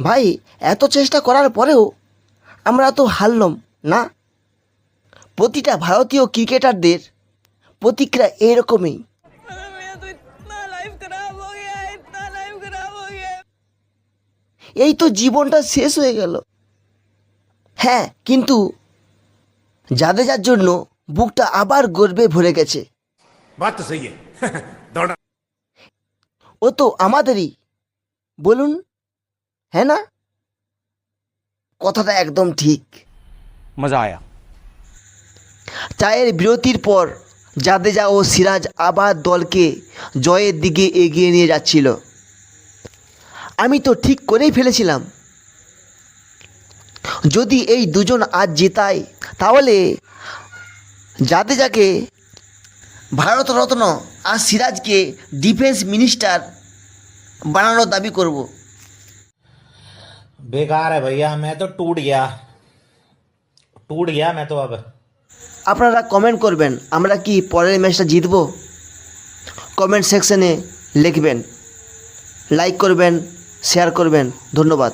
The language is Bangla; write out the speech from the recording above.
ভাই এত চেষ্টা করার পরেও আমরা তো হারলাম না? প্রতিটা ভারতীয় ক্রিকেটারদের প্রতিক্রিয়া এরকমই। এই তো জীবনটা শেষ হয়ে গেল। হ্যাঁ কিন্তু জাদেজার জন্য বুকটা আবার গর্বে ভরে গেছে। ও তো আমাদেরই। বলুন। হ্যাঁ না কথাটা একদম ঠিক। মজা আয়া চায়ের বিরতির পর জাদেজা ও সিরাজ আবার দলকে জয়ের দিকে এগিয়ে নিয়ে যাচ্ছিল। আমি তো ঠিক করেই ফেলেছিলাম। যদি এই দুজন আজ জেতায় তাহলে জাদেজাকে ভারতরত্ন আর সিরাজকে ডিফেন্স মিনিস্টার বানানোর দাবি করব। बेकार है भैया मैं तो टूट गया टूट गया मैं तो अब আপনারা কমেন্ট করবেন আমরা কি পরের ম্যাচটা জিতব কমেন্ট সেকশনে লিখবেন লাইক করবেন শেয়ার করবেন ধন্যবাদ